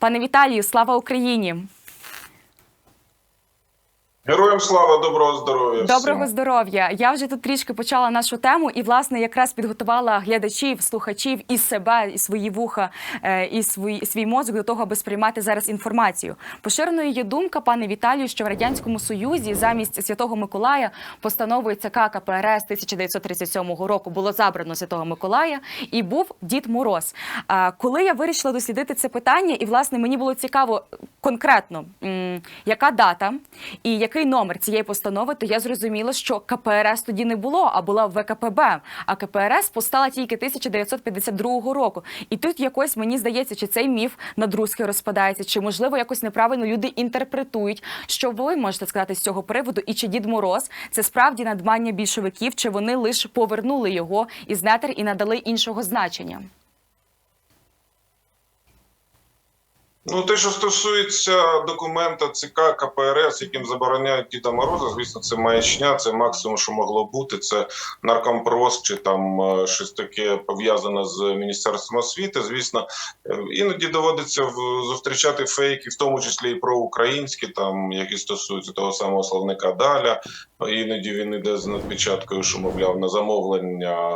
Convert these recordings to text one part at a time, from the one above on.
Пане Віталію, слава Україні! Героям слава, доброго здоров'я. Доброго здоров'я! Я вже тут трішки почала нашу тему, і власне якраз підготувала глядачів, слухачів і себе, і свої вуха, е, і свій, свій мозок до того, аби сприймати зараз інформацію. Поширеною є думка, пане Віталію, що в радянському союзі замість Святого Миколая постановою ЦК КПРС 1937 року було забрано Святого Миколая і був Дід Мороз. Коли я вирішила дослідити це питання, і власне мені було цікаво конкретно, яка дата і який номер цієї постанови, то я зрозуміла, що КПРС тоді не було, а була ВКПБ. А КПРС постала тільки 1952 року. І тут якось мені здається, чи цей міф надрузки розпадається, чи можливо якось неправильно люди інтерпретують, що ви можете сказати з цього приводу, і чи Дід Мороз це справді надмання більшовиків, чи вони лише повернули його із нетер і надали іншого значення. Ну, те, що стосується документа ЦК КПРС, яким забороняють Діда Мороза, звісно, це маячня, це максимум, що могло бути. Це наркомпрос чи там е, щось таке пов'язане з міністерством освіти. Звісно, е, іноді доводиться зустрічати фейки, в тому числі і про українські, там які стосуються того самого словника Даля. Іноді він іде з надпечаткою, що мовляв на замовлення.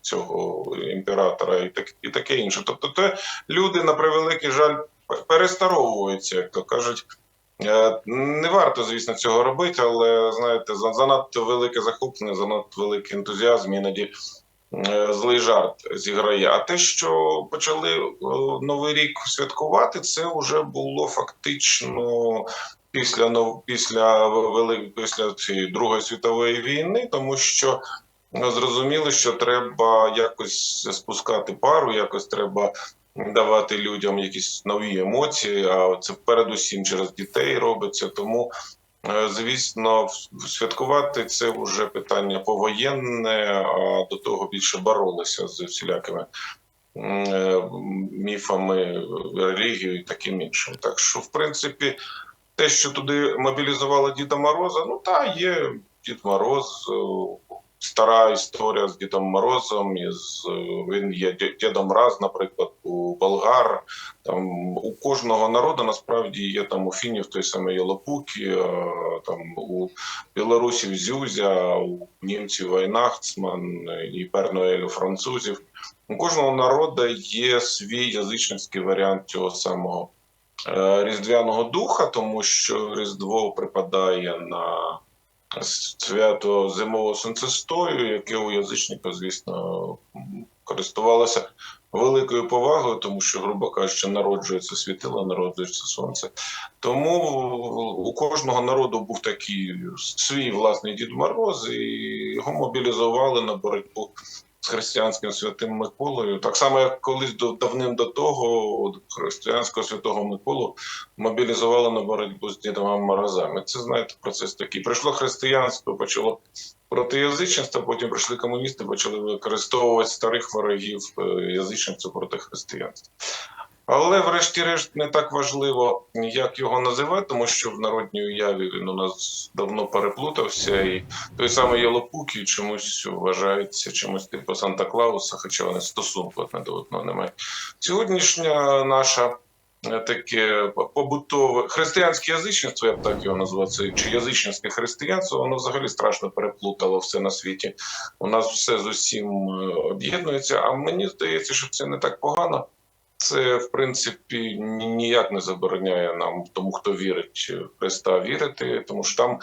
Цього імператора і так і таке інше. Тобто, те люди на превеликий жаль перестаровуються, як то кажуть. Е, Не варто, звісно, цього робити, але знаєте, занадто велике захоплення, занадто великий ентузіазм, іноді е, злий жарт зіграє. А те, що почали е, новий рік святкувати, це вже було фактично після після вели- після цієї Другої світової війни, тому що зрозуміли, що треба якось спускати пару, якось треба давати людям якісь нові емоції. А це передусім через дітей робиться. Тому, е, звісно, святкувати це вже питання повоєнне, а до того більше боролися з всілякими е, міфами, релігією і таким іншим. Так що, в принципі, те, що туди мобілізували Діда Мороза, ну та є Дід Мороз. Стара історія з Дідом Морозом, із е, він є Дідом Раз, наприклад, у болгар. Там у кожного народу насправді є там у фінів той самий Єлопукі, е, там у білорусів Зюзя, у німців Вайнахцман і Перноель у французів. У кожного народу є свій язичницький варіант цього самого е, різдвяного духа, тому що Різдво припадає на свято зимового сонцестою, яке у язичника, звісно, користувалося великою повагою, тому що, грубо кажучи, народжується світило, народжується сонце. Тому у кожного народу був такий свій власний Дід Мороз, і його мобілізували на боротьбу з християнським святим Миколою. Так само, як колись до давним до того християнського святого Миколу мобілізували на боротьбу з Дідом Морозами. Це знаєте, процес такий. Прийшло християнство, почало проти язичництва, потім прийшли комуністи, почали використовувати старих ворогів е, язичництва проти християнства. Але, врешті-решт, не так важливо, як його називати, тому що в народній уяві він у нас давно переплутався, і той самий Єлопукі чомусь вважається чимось типу Санта Клауса, хоча вони стосунку одне до одного не мають. Сьогоднішня наша е, таке побутове християнське язичництво, я б так його назвав, це чи язичницьке християнство, воно взагалі страшно переплутало все на світі. У нас все з усім е, об'єднується. А мені здається, що це не так погано. Це, в принципі, ні- ніяк не забороняє нам, тому хто вірить в Христа, вірити, тому що там.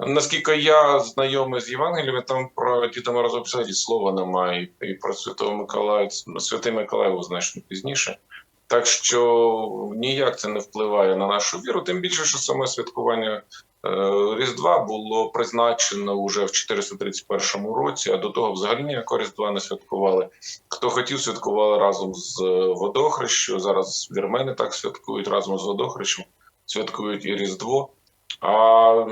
Наскільки я знайомий з Євангеліями, там про Діда Мороза слова немає, і про Святого Миколая, Святий Миколай значно пізніше. Так що ніяк це не впливає на нашу віру, тим більше, що саме святкування е, Різдва було призначено вже в 431 році, а до того взагалі ніякого Різдва не святкували. Хто хотів, святкували разом з е, водохрещою. Зараз вірмени так святкують разом з водохрещем, святкують і Різдво. А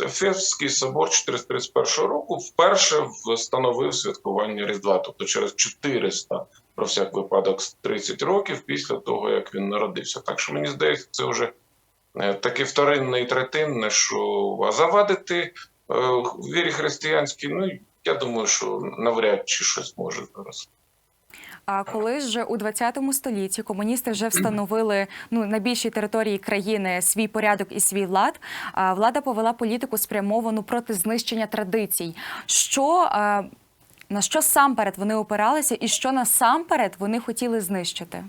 Ефесський собор 431 року вперше встановив святкування Різдва, тобто через 400 про всяк випадок з 30 років після того, як він народився. Так що мені здається, це вже е, таке вторинне і третинне, що а завадити е, вірі християнській, ну я думаю, що навряд чи щось може зараз. А коли ж у 20 столітті комуністи вже встановили ну на більшій території країни свій порядок і свій лад, а, влада повела політику спрямовану проти знищення традицій. Що а, на що самперед вони опиралися, і що насамперед вони хотіли знищити?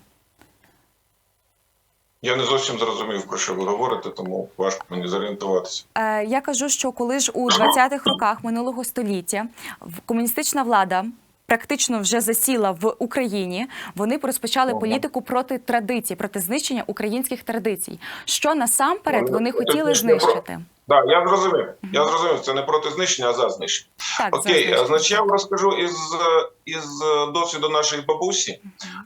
Я не зовсім зрозумів, про що ви говорите, тому важко мені зорієнтуватися. Е, я кажу, що коли ж у 20-х роках минулого століття комуністична влада. Практично вже засіла в Україні. Вони розпочали політику проти традицій, проти знищення українських традицій. Що насамперед Вони вони хотіли знищити? Так, я зрозумів. Я зрозумів, це не проти знищення, а за знищення. Так, Окей, знищення. значить, я вам розкажу із, із досвіду нашої бабусі.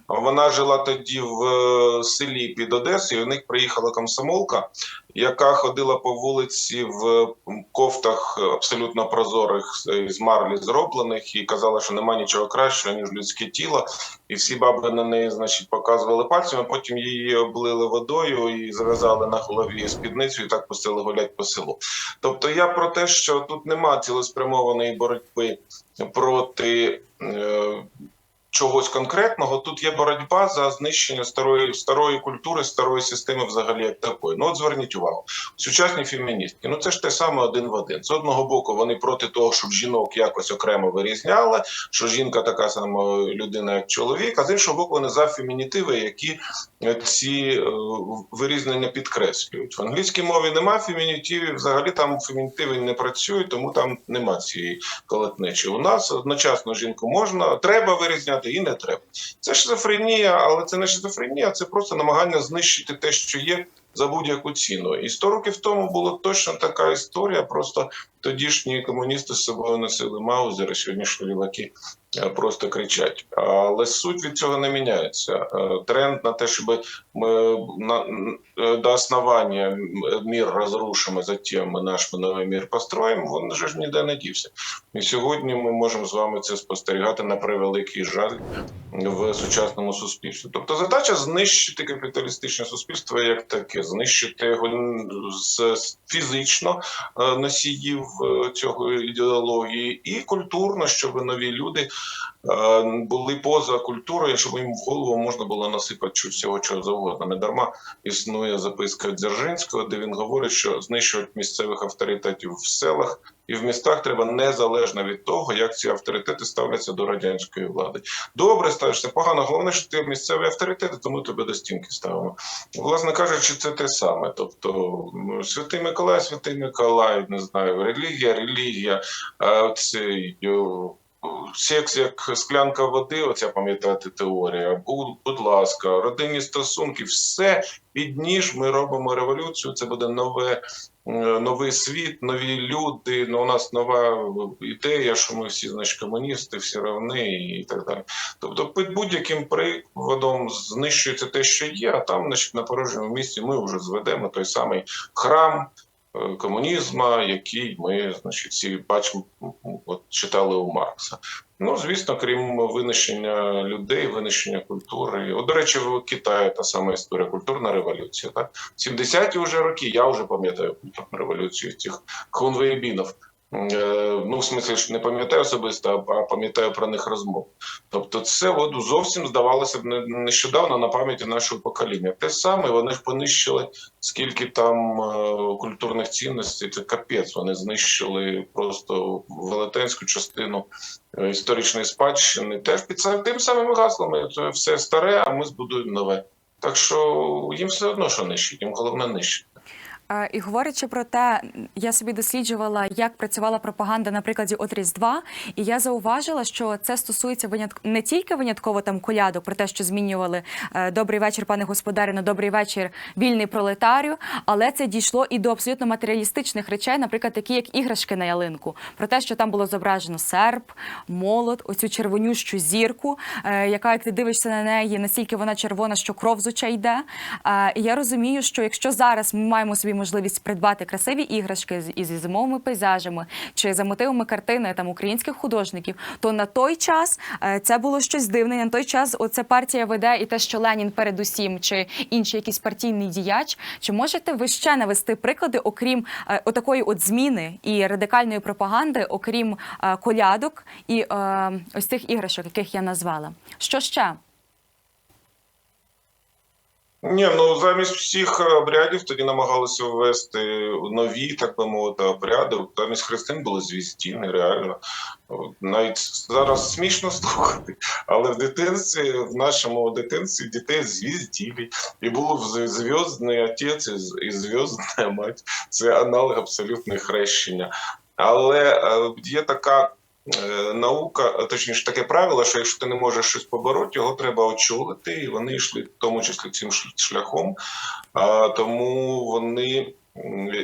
Вона жила тоді в е, селі під Одесою. У них приїхала комсомолка, яка ходила по вулиці в кофтах абсолютно прозорих з- з марлі зроблених, і казала, що нема нічого кращого ніж людське тіло. І всі баби на неї, значить, показували пальцями. Потім її облили водою і зав'язали на голові спідницю, і так пустили гулять по селу. Тобто, я про те, що тут нема цілеспрямованої боротьби проти. Чогось конкретного тут є боротьба за знищення старої старої культури, старої системи, взагалі як такої. Ну от зверніть увагу, сучасні феміністки. Ну це ж те саме один в один. З одного боку, вони проти того, щоб жінок якось окремо вирізняли, що жінка така сама людина, як чоловік. А з іншого боку, вони за фемінітиви, які е, ці е, вирізнення підкреслюють. В англійській мові немає фемінітивів, взагалі там фемінітиви не працюють, тому там нема цієї колотнечі. У нас одночасно жінку можна, треба вирізняти і не треба. Це шизофренія, але це не шизофренія, це просто намагання знищити те, що є. За будь-яку ціну. І 100 років тому була точно така історія. Просто тодішні комуністи з собою носили маузери, сьогоднішні ліваки е, просто кричать. Але суть від цього не міняється. Е, Тренд на те, щоб ми на, е, до основання м- мир розрушимо, затем ми наш новий мир построїмо, він же ж ніде не дівся. І сьогодні ми можемо з вами це спостерігати на превеликий жаль в сучасному суспільстві. Тобто задача знищити капіталістичне суспільство як таке, знищити його з фізично носіїв цього ідеології, і культурно, щоб нові люди е, були поза культурою, щоб їм в голову можна було насипати всього чого завгодно. Не дарма існує записка Дзержинського, де він говорить, що знищувати місцевих авторитетів в селах. І в містах треба незалежно від того, як ці авторитети ставляться до радянської влади. Добре ставишся, погано. Головне, що ти місцеві авторитети, тому тебе до стінки ставимо. Власне кажучи, це те саме. Тобто, святий Миколай, святий Миколай, не знаю, релігія, релігія, цей. Секс як склянка води, оця пам'ятаєте теорія. Будь, ласка, родинні стосунки, все під ніж ми робимо революцію. Це буде нове, е, новий світ, нові люди. Ну, у нас нова ідея, що ми всі значить, комуністи, всі равни і так далі. Тобто, під будь-яким приводом знищується те, що є, а там, значить, на порожньому місці ми вже зведемо той самий храм комунізму, який ми, значить, всі бачимо, от читали у Маркса. Ну, звісно, крім винищення людей, винищення культури. От, до речі, в Китаї та сама історія, культурна революція. Так? 70-ті вже роки, я вже пам'ятаю культурну революцію цих хунвейбінов. Е, Ну, в смислі ж не пам'ятаю особисто, а пам'ятаю про них розмов. Тобто, це от зовсім здавалося б не- нещодавно на пам'яті нашого покоління. Те саме вони ж понищили скільки там е, культурних цінностей. Це капець. Вони знищили просто велетенську частину е, історичної спадщини. Теж під тим самими гаслами. Це все старе, а ми збудуємо нове. Так що їм все одно, що нищить, їм головне нищити. Е, І говорячи про те, я собі досліджувала, як працювала пропаганда на прикладі от Різдва, і я зауважила, що це стосується винятк... не тільки винятково там колядок про те, що змінювали е, добрий вечір, пане господарю, на добрий вечір, вільний пролетарію, але це дійшло і до абсолютно матеріалістичних речей, наприклад, такі як іграшки на ялинку, про те, що там було зображено серп, молот, оцю червонющу зірку, е, яка, як ти дивишся на неї, настільки вона червона, що кров з очей йде. І я розумію, що якщо зараз ми маємо собі можливість придбати красиві іграшки із зимовими пейзажами чи за мотивами картини там українських художників, то на той час е, це було щось дивне. На той час оця партія веде і те, що Ленін передусім, чи інший якийсь партійний діяч. Чи можете ви ще навести приклади, окрім е, отакої от зміни і радикальної пропаганди, окрім е, колядок і ось цих іграшок, яких я назвала? Що ще? Ні, ну замість всіх обрядів тоді намагалися ввести нові, так би мовити, обряди. Замість хрестин були звіздіни, реально. Навіть зараз смішно слухати, але в дитинстві, в нашому дитинстві дітей звізділи. І був зв'язний отець і зв'язна мать. Це аналог абсолютне хрещення. Але е, є така е, наука, точніше таке правило, що якщо ти не можеш щось побороти, його треба очолити, і вони йшли в тому числі цим шляхом. А, тому вони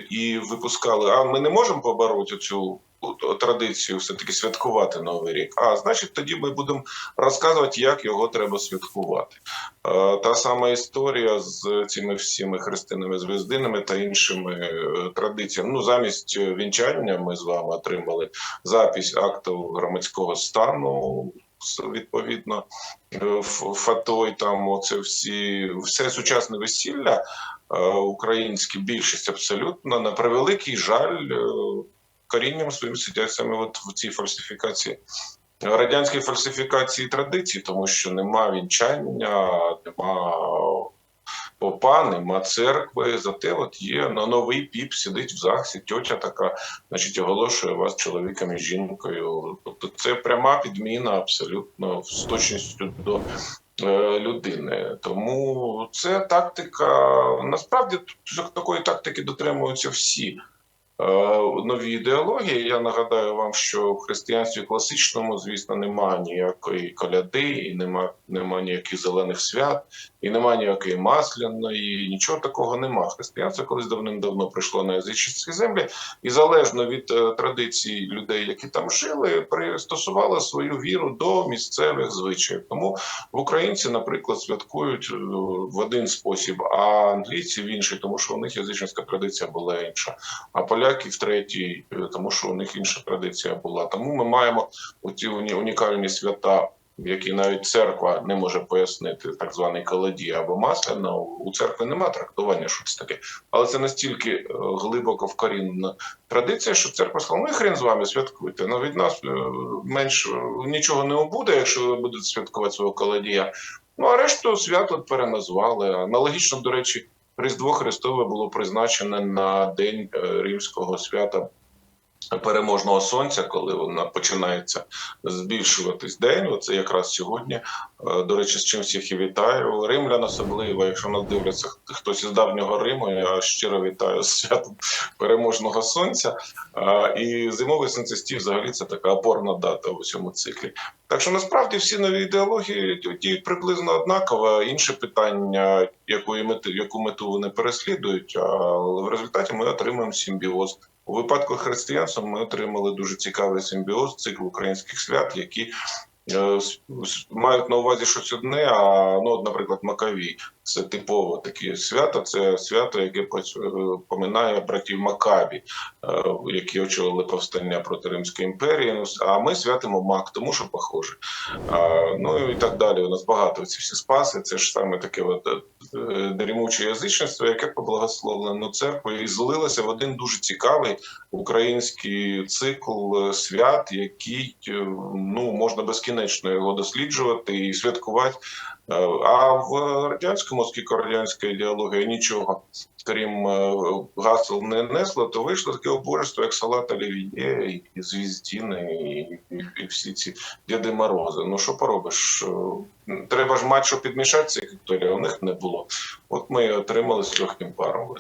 і випускали. А ми не можемо побороти цю традицію все-таки святкувати Новий рік. А значить, тоді ми будемо розказувати, як його треба святкувати. Та сама історія з цими всіми хрестинами звіздинами та іншими е, традиціями. Ну, замість е, вінчання ми з вами отримали запись акту громадського стану. Відповідно, е, фатой, там оце всі все сучасне весілля е, українське, більшість абсолютно на превеликий жаль, е, корінням своїм сидять саме от в цій фальсифікації радянській фальсифікації традицій, тому що нема вінчання, нема попа, нема церкви. Зате от є на новий піп, сидить в ЗАГСі, тьотя така, значить, оголошує вас чоловіком і жінкою. Тобто це пряма підміна абсолютно з точністю до. Е, Людини, тому це тактика. Насправді такої тактики дотримуються всі е, нові ідеології. Я нагадаю вам, що в християнстві класичному, звісно, немає ніякої коляди, і нема, нема ніяких зелених свят, і нема ніякої масляної, нічого такого нема. Християнство колись давним-давно прийшло на язичницькі землі, і залежно від е, традицій людей, які там жили, пристосувало свою віру до місцевих звичаїв. Тому в українці, наприклад, святкують е, в один спосіб, а англійці в інший, тому що у них язичницька традиція була інша а поляки в третій, е, тому що у них інша традиція була. Тому ми маємо оці уні- унікальні свята, які навіть церква не може пояснити, так званий колоді або масляна. У церкви немає трактування, що це таке, але це настільки е, глибоко вкорінена традиція, що церква сказала, ну хрен з вами святкуйте. Ну від нас е, менш е, нічого не буде, якщо ви будете святкувати свого колодія. Ну а решту свято переназвали. Аналогічно, до речі. Різдво Христове було призначене на день римського свята переможного сонця, коли вона починається збільшуватись день. Оце якраз сьогодні. Е, До речі, з чим всіх і вітаю. Римлян особливо, якщо нас дивляться хтось із давнього Риму, я щиро вітаю з святом переможного сонця. Е, І зимовий сонцестів взагалі це така опорна дата у цьому циклі. Так що насправді всі нові ідеології діють приблизно однаково. Інше питання, якої мети, яку мету вони переслідують, але в результаті ми отримуємо симбіоз. У випадку християнства ми отримали дуже цікавий симбіоз, цикл українських свят, які мають на увазі щось одне. А ну, наприклад, Макавій це типово таке свято. Це свято, яке е, поминає братів Макабі, е, які очолили повстання проти Римської імперії. Ну, А ми святимо Мак, тому що похоже. Ну і так далі. У нас багато ці всі спаси. Це ж саме таке от, е, дрімуче язичництво, яке поблагословлено церквою і злилося в один дуже цікавий український цикл е, свят, який е, ну можна безкінечно його досліджувати і святкувати. Е, А в радянському, оскільки радянська ідеологія нічого крім е, гасел не несла, то вийшло таке обожество, як салат олів'є, і звіздіни, і, і, і всі ці Діди Морози. Ну що поробиш? Е, Треба ж мати, що підмішати цей коктейль, а у них не було. От ми і отримали з легким паром.